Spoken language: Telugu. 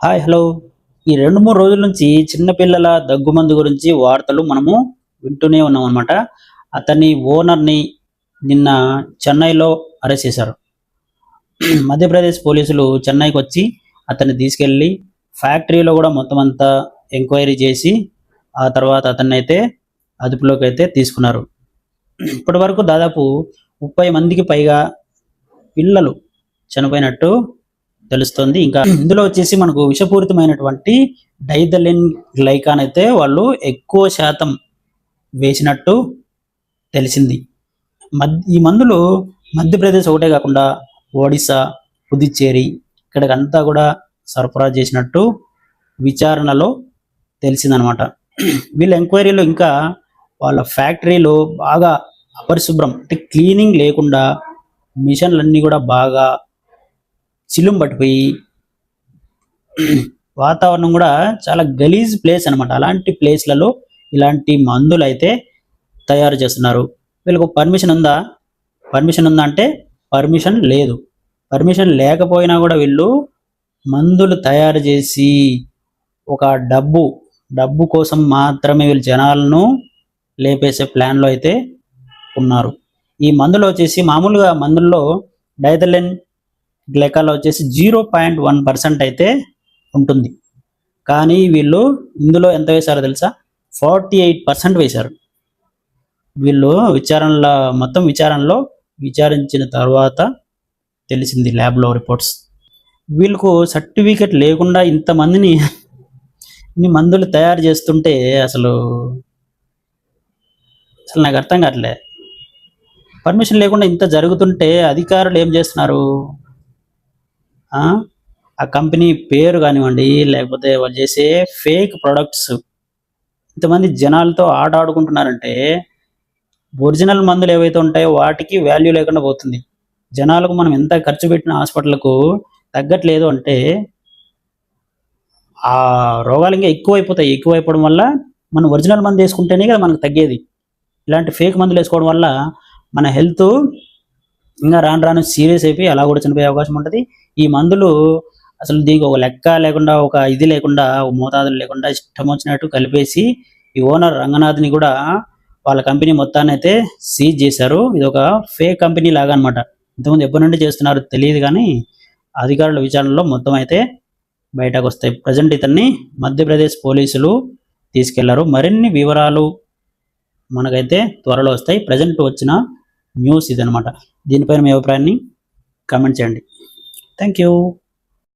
Hi hello. ఈ రెండు మూడు రోజుల నుంచి చిన్నపిల్లల దగ్గుమందు గురించి వార్తలు మనము వింటూనే ఉన్నాం అనమాట అతని ఓనర్ని నిన్న చెన్నైలో అరెస్ట్ చేశారు. మధ్యప్రదేశ్ పోలీసులు చెన్నైకి వచ్చి అతన్ని తీసుకెళ్ళి ఫ్యాక్టరీలో కూడా మొత్తం అంతా ఎంక్వైరీ చేసి ఆ తర్వాత అతన్ని అయితే అదుపులోకి అయితే తీసుకున్నారు. ఇప్పటి వరకు దాదాపు ముప్పై మందికి పైగా పిల్లలు చనిపోయినట్టు తెలుస్తుంది. ఇంకా ఇందులో వచ్చేసి మనకు విషపూరితమైనటువంటి డైథలిన్ గ్లైకాన్ అయితే వాళ్ళు ఎక్కువ శాతం వేసినట్టు తెలిసింది. మద్ ఈ మందులు మధ్యప్రదేశ్ ఒకటే కాకుండా ఒడిశా పుదుచ్చేరి ఇక్కడికంతా కూడా సరఫరా చేసినట్టు విచారణలో తెలిసిందనమాట. వీళ్ళ ఎంక్వైరీలో ఇంకా వాళ్ళ ఫ్యాక్టరీలో బాగా అపరిశుభ్రం అంటే క్లీనింగ్ లేకుండా మిషన్లన్నీ కూడా బాగా చిలుం పట్టిపోయి వాతావరణం కూడా చాలా గలీజ్ ప్లేస్ అన్నమాట. అలాంటి ప్లేస్లలో ఇలాంటి మందులు అయితే తయారు చేస్తున్నారు. వీళ్ళకు పర్మిషన్ ఉందా? పర్మిషన్ ఉందా అంటే పర్మిషన్ లేదు. పర్మిషన్ లేకపోయినా కూడా వీళ్ళు మందులు తయారు చేసి ఒక డబ్బు డబ్బు కోసం మాత్రమే వీళ్ళు జనాలను లేపేసే ప్లాన్లో అయితే ఉన్నారు. ఈ మందులు వచ్చేసి మామూలుగా మందుల్లో డైథలిన్ గ్లెకాలో వచ్చేసి జీరో పాయింట్ వన్ పర్సెంట్ అయితే ఉంటుంది. కానీ వీళ్ళు ఇందులో ఎంత వేశారో తెలుసా? ఫార్టీ ఎయిట్ పర్సెంట్ వేశారు. వీళ్ళు విచారణలో మొత్తం విచారణలో విచారించిన తర్వాత తెలిసింది ల్యాబ్లో రిపోర్ట్స్. వీళ్ళకు సర్టిఫికెట్ లేకుండా ఇంతమందిని ఇన్ని మందులు తయారు చేస్తుంటే అసలు అసలు నాకు అర్థం కావట్లే. పర్మిషన్ లేకుండా ఇంత జరుగుతుంటే అధికారులు ఏం చేస్తున్నారు? ఆ? కంపెనీ పేరు కానివ్వండి లేకపోతే వాళ్ళు చేసే ఫేక్ ప్రొడక్ట్స్. ఇంతమంది జనాలతో ఆట ఆడుకుంటున్నారంటే ఒరిజినల్ మందులు ఏవైతే ఉంటాయో వాటికి వాల్యూ లేకుండా పోతుంది. జనాలకు మనం ఎంత ఖర్చు పెట్టిన హాస్పిటల్కు తగ్గట్లేదు అంటే ఆ రోగాలు ఇంకా ఎక్కువైపోతాయి. ఎక్కువైపోవడం వల్ల మనం ఒరిజినల్ మందు వేసుకుంటేనే కదా మనకు తగ్గేది. ఇలాంటి ఫేక్ మందులు వేసుకోవడం వల్ల మన హెల్త్ ఇంకా రాను రాను సీరియస్ అయిపోయి అలా కూడా చనిపోయే అవకాశం ఉంటుంది. ఈ మందులు అసలు దీనికి ఒక లెక్క లేకుండా ఒక ఇది లేకుండా మోతాదులు లేకుండా ఇష్టం వచ్చినట్టు కలిపేసి ఈ ఓనర్ రంగనాథ్ని కూడా వాళ్ళ కంపెనీ మొత్తాన్ని అయితే సీజ్ చేశారు. ఇది ఒక ఫేక్ కంపెనీ లాగా అనమాట ఇంతకుముందు ఎప్పటి నుండి చేస్తున్నారు తెలియదు కానీ అధికారుల విచారణలో మొత్తం అయితే బయటకు వస్తాయి. ప్రజెంట్ ఇతన్ని మధ్యప్రదేశ్ పోలీసులు తీసుకెళ్ళారు. మరిన్ని వివరాలు మనకైతే త్వరలో వస్తాయి. ప్రజెంట్ వచ్చిన న్యూస్ ఇదనమాట దీనిపైన మీ అభిప్రాయాన్ని కామెంట్ చేయండి. Thank you.